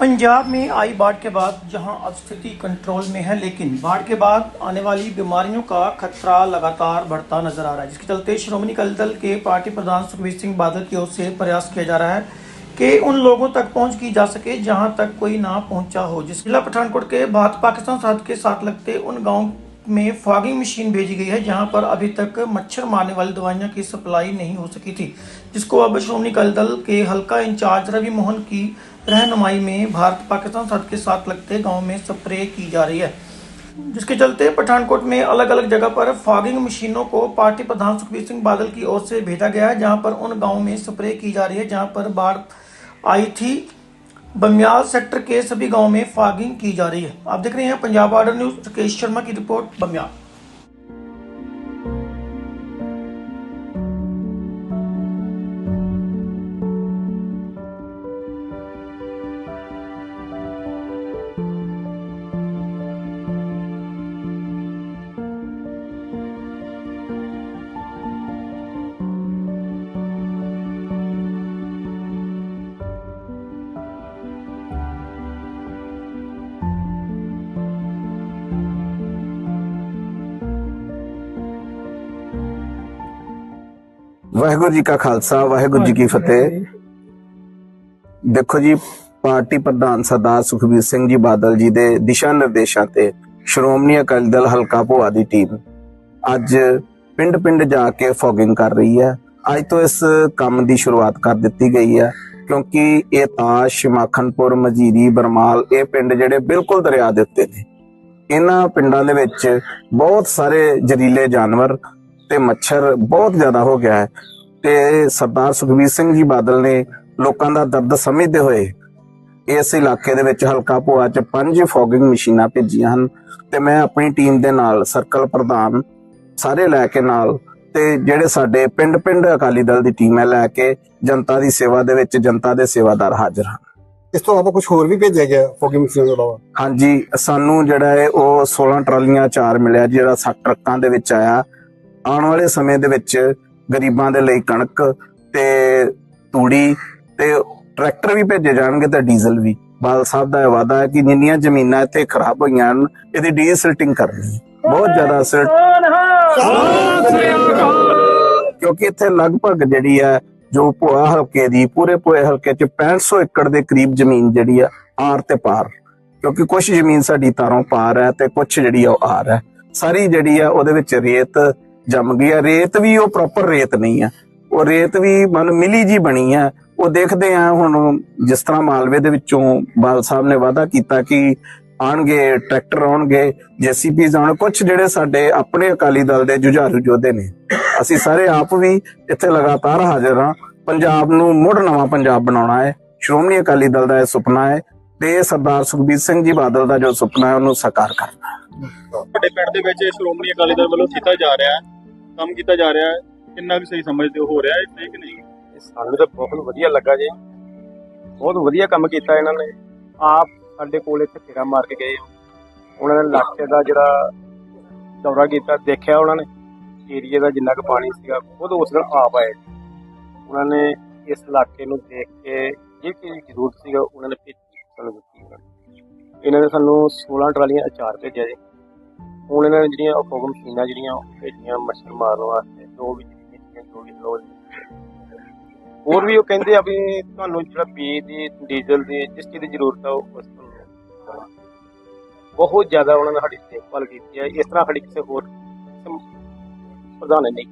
पंजाब में आई बाढ़ के बाद जहाँ अब स्थिति कंट्रोल में है, लेकिन बाढ़ के बाद आने वाली बीमारियों का खतरा लगातार बढ़ता नज़र आ रहा है, जिसके चलते श्रोमणी अकाली दल के पार्टी प्रधान सुखबीर सिंह बादल की ओर से प्रयास किया जा रहा है कि उन लोगों तक पहुँच की जा सके जहाँ तक कोई ना पहुँचा हो, जिस जिला पठानकोट के भारत पाकिस्तान सरहद के साथ लगते उन गाँव में फॉगिंग मशीन भेजी गई है, जहाँ पर अभी तक मच्छर मारने वाली दवाइयाँ की सप्लाई नहीं हो सकी थी, जिसको अब श्रोमणी अकाली दल के हल्का इंचार्ज रवि मोहन की रहनुमाई में भारत पाकिस्तान सरहद के साथ लगते गाँव में स्प्रे की जा रही है। जिसके चलते पठानकोट में अलग अलग जगह पर फॉगिंग मशीनों को पार्टी प्रधान सुखबीर सिंह बादल की ओर से भेजा गया है, जहाँ पर उन गाँवों में स्प्रे की जा रही है, जहाँ पर बाढ़ आई थी। बमियाल सेक्टर के सभी गांवों में फॉगिंग की जा रही है आप देख रहे हैं पंजाब ऑर्डर न्यूज राकेश शर्मा की रिपोर्ट बमियाल ਵਾਹਿਗੁਰੂ ਜੀ ਕਾ ਖਾਲਸਾ ਵਾਹਿਗੁਰੂ ਜੀ ਕੀ ਫਤਿਹ। ਦੇਖੋ ਜੀ ਪਾਰਟੀ ਪ੍ਰਧਾਨ ਸਰਦਾਰ ਸੁਖਬੀਰ ਸਿੰਘ ਜੀ ਬਾਦਲ ਜੀ ਦੇ ਦਿਸ਼ਾ ਨਿਰਦੇਸ਼ਾਂ ਤੇ ਸ਼੍ਰੋਮਣੀ ਅਕਾਲੀ ਦਲ ਹਲਕਾ ਭੋਆ ਦੀ ਟੀਮ ਅੱਜ ਪਿੰਡ-ਪਿੰਡ ਜਾ ਕੇ ਫੋਗਿੰਗ ਕਰ ਰਹੀ ਹੈ। ਅੱਜ ਤੋਂ ਇਸ ਕੰਮ ਦੀ ਸ਼ੁਰੂਆਤ ਕਰ ਦਿੱਤੀ ਗਈ ਹੈ ਕਿਉਂਕਿ ਇਹ ਤਾਸ਼ ਮੱਖਣਪੁਰ ਮਜੀਰੀ ਬਰਮਾਲ ਇਹ ਪਿੰਡ ਜਿਹੜੇ ਬਿਲਕੁਲ ਦਰਿਆ ਦੇ ਉੱਤੇ ਨੇ। ਇਹਨਾਂ ਪਿੰਡਾਂ ਦੇ ਵਿੱਚ ਬਹੁਤ ਸਾਰੇ ਜ਼ਹਿਰੀਲੇ ਜਾਨਵਰ ਤੇ ਮੱਛਰ ਬਹੁਤ ਜ਼ਿਆਦਾ ਹੋ ਗਿਆ ਹੈ। ਤੇ ਸਰਦਾਰ ਸੁਖਬੀਰ ਸਿੰਘ ਜੀ ਬਾਦਲ ਨੇ ਲੋਕਾਂ ਦਾ ਦਰਦ ਸਮਝਦੇ ਹੋਏ ਇਸ ਇਲਾਕੇ ਦੇ ਵਿੱਚ ਹਲਕਾ ਭੋਆ ਚ ਪੰਜ ਫੋਗਿੰਗ ਮਸ਼ੀਨਾਂ ਭੇਜੀਆਂ ਹਨ ਤੇ ਮੈਂ ਆਪਣੀ ਟੀਮ ਦੇ ਨਾਲ ਸਰਕਲ ਪ੍ਰਧਾਨ ਸਾਰੇ ਲੈ ਕੇ ਨਾਲ ਤੇ ਜਿਹੜੇ ਸਾਡੇ ਪਿੰਡ-ਪਿੰਡ ਅਕਾਲੀ ਦਲ ਦੀ ਟੀਮ ਹੈ ਲੈ ਕੇ ਜਨਤਾ ਦੀ ਸੇਵਾ ਦੇ ਵਿੱਚ ਜਨਤਾ ਦੇ ਸੇਵਾਦਾਰ ਹਾਜ਼ਰ ਹਨ ਇਸ ਤੋਂ ਇਲਾਵਾ ਕੁਝ ਹੋਰ ਵੀ ਭੇਜਿਆ ਗਿਆ ਫੋਗੀ ਮਸ਼ੀਨ ਤੋਂ ਇਲਾਵਾ? ਹਾਂਜੀ ਸਾਨੂੰ ਜਿਹੜਾ ਹੈ ਉਹ 16 ਟਰਾਲੀਆਂ ਚਾਰ ਮਿਲਿਆ ਜਿਹੜਾ 60 ਟਰੱਕਾਂ ਦੇ ਵਿੱਚ ਆਇਆ। ਆਉਣ ਵਾਲੇ ਸਮੇਂ ਦੇ ਵਿੱਚ ਗਰੀਬਾਂ ਦੇ ਲਈ ਕਣਕ ਤੇ ਤੂੜੀ ਤੇ ਟਰੈਕਟਰ ਵੀ ਭੇਜੇ ਜਾਣਗੇ ਤੇ ਡੀਜ਼ਲ ਵੀ। ਬਾਲ ਸਾਹਿਬ ਦਾ ਵਾਅਦਾ ਹੈ ਕਿ ਜਿੰਨੀਆਂ ਜ਼ਮੀਨਾਂ ਇੱਥੇ ਖਰਾਬ ਹੋਈਆਂ ਹਨ ਇਹਦੀ ਡੀਸਿਲਟਿੰਗ ਕਰਨੀ। ਬਹੁਤ ਜ਼ਿਆਦਾ ਸਿਲਟ ਕਿਉਂਕਿ ਇੱਥੇ ਲਗਭਗ ਜਿਹੜੀ ਹੈ ਜੋ ਭੋਆ ਹਲਕੇ ਦੀ ਪੂਰੇ ਭੋਏ ਹਲਕੇ ਚ 6500 ਏਕੜ ਦੇ ਕਰੀਬ ਜ਼ਮੀਨ ਜਿਹੜੀ ਆ ਆਰ ਤੇ ਪਾਰ। ਕਿਉਂਕਿ ਕੁਝ ਜ਼ਮੀਨ ਸਾਡੀ ਤਾਰੋਂ ਪਾਰ ਹੈ ਤੇ ਕੁਝ ਜਿਹੜੀ ਆ ਉਹ ਆਰ ਹੈ। ਸਾਰੀ ਜਿਹੜੀ ਆ ਉਹਦੇ ਵਿੱਚ ਰੇਤ ਜੰਮ ਗਈ ਆ। ਰੇਤ ਵੀ ਉਹ ਪ੍ਰੋਪਰ ਰੇਤ ਨਹੀਂ ਆ। ਉਹ ਰੇਤ ਵੀ ਮਨ ਮਿਲੀ ਜੀ ਬਣੀ ਆ। ਉਹ ਦੇਖਦੇ ਆ ਹੁਣ ਜਿਸ ਤਰ੍ਹਾਂ ਮਾਲਵੇ ਦੇ ਵਿੱਚੋਂ ਬਾਲ ਸਾਹਿਬ ਨੇ ਵਾਅਦਾ ਕੀਤਾ ਕਿ ਆਣਗੇ ਟਰੈਕਟਰ ਆਉਣਗੇ, ਜੀਸੀਪੀਜ਼ ਆਉਣ। ਕੁਝ ਜਿਹੜੇ ਸਾਡੇ ਆਪਣੇ ਅਕਾਲੀ ਦਲ ਦੇ ਜੁਝਾਰੂ ਯੋਧੇ ਨੇ। ਅਸੀਂ ਸਾਰੇ ਆਪ ਵੀ ਇੱਥੇ ਲਗਾਤਾਰ ਹਾਜ਼ਰ ਹਾਂ। ਪੰਜਾਬ ਨੂੰ ਮੁੜ ਨਵਾਂ ਪੰਜਾਬ ਬਣਾਉਣਾ ਹੈ। ਸ਼੍ਰੋਮਣੀ ਅਕਾਲੀ ਦਲ ਦਾ ਇਹ ਸੁਪਨਾ ਹੈ ਤੇ ਸਰਦਾਰ ਸੁਖਬੀਰ ਸਿੰਘ ਜੀ ਬਾਦਲ ਦਾ ਜੋ ਸੁਪਨਾ ਹੈ, ਉਹਨੂੰ ਸਾਕਾਰ ਕਰਨਾ ਹੈ। ਵੱਡੇ ਪਿੰਡ ਦੇ ਵਿੱਚ ਸ਼੍ਰੋਮਣੀ ਅਕਾਲੀ ਦਲ ਵੱਲੋਂ ਕੀਤਾ ਜਾ ਰਿਹਾ ਹੈ। ਕੰਮ ਕੀਤਾ ਜਾ ਰਿਹਾ ਹੈ, ਕਿੰਨਾ ਕੁ ਸਹੀ ਸਮਝਦੇ ਹੋ ਹੋ ਰਿਹਾ ਹੈ ਸਹੀ ਕਿ ਨਹੀਂ? ਸਾਨੂੰ ਤਾਂ ਬਹੁਤ ਵਧੀਆ ਲੱਗਾ ਜੀ। ਬਹੁਤ ਵਧੀਆ ਕੰਮ ਕੀਤਾ ਇਹਨਾਂ ਨੇ। ਆਪ ਸਾਡੇ ਕੋਲ ਇੱਥੇ ਫੇਰਾ ਮਾਰ ਕੇ ਗਏ ਉਹਨਾਂ ਨੇ ਇਲਾਕੇ ਦਾ ਜਿਹੜਾ ਦੌਰਾ ਕੀਤਾ, ਦੇਖਿਆ ਉਹਨਾਂ ਨੇ। ਏਰੀਏ ਦਾ ਜਿੰਨਾ ਕੁ ਪਾਣੀ ਸੀਗਾ, ਖੁਦ ਉਸ ਦਿਨ ਆਪ ਆਏ। ਉਹਨਾਂ ਨੇ ਇਸ ਇਲਾਕੇ ਨੂੰ ਦੇਖ ਕੇ ਜੇ ਕੀ ਜ਼ਰੂਰਤ ਸੀਗਾ, ਉਹਨਾਂ ਨੇ ਭੇਜੀ ਸਾਨੂੰ ਦਿੱਤੀ। ਉਹਨਾਂ ਨੇ ਇਹਨਾਂ ਨੇ ਸਾਨੂੰ 16 ਟਰਾਲੀਆਂ ਅਚਾਰ ਭੇਜਿਆ ਜੀ। ਹੁਣ ਇਹਨਾਂ ਨੇ ਜਿਹੜੀਆਂ ਫੋਗਮ ਮਸ਼ੀਨਾਂ ਜਿਹੜੀਆਂ ਭੇਜੀਆਂ ਮੱਛਰ ਮਾਰਨ ਵਾਸਤੇ, ਜੋ ਵੀ ਚੀਜ਼ਾਂ ਜੋ ਵੀ ਲੋੜ ਹੋਰ ਵੀ ਉਹ ਕਹਿੰਦੇ ਆ ਵੀ ਤੁਹਾਨੂੰ ਜਿਹੜਾ ਬੀਜ ਦੀ ਡੀਜ਼ਲ ਦੀ, ਜਿਸ ਚੀਜ਼ ਦੀ ਜ਼ਰੂਰਤ ਆ, ਉਹ ਉਸ ਤੋਂ ਬਹੁਤ ਜ਼ਿਆਦਾ ਉਹਨਾਂ ਨੇ ਸਾਡੀ ਦੇਖਭਾਲ ਕੀਤੀ ਹੈ ਇਸ ਤਰ੍ਹਾਂ ਸਾਡੀ ਕਿਸੇ ਹੋਰ ਪ੍ਰਧਾਨ ਨਹੀਂ।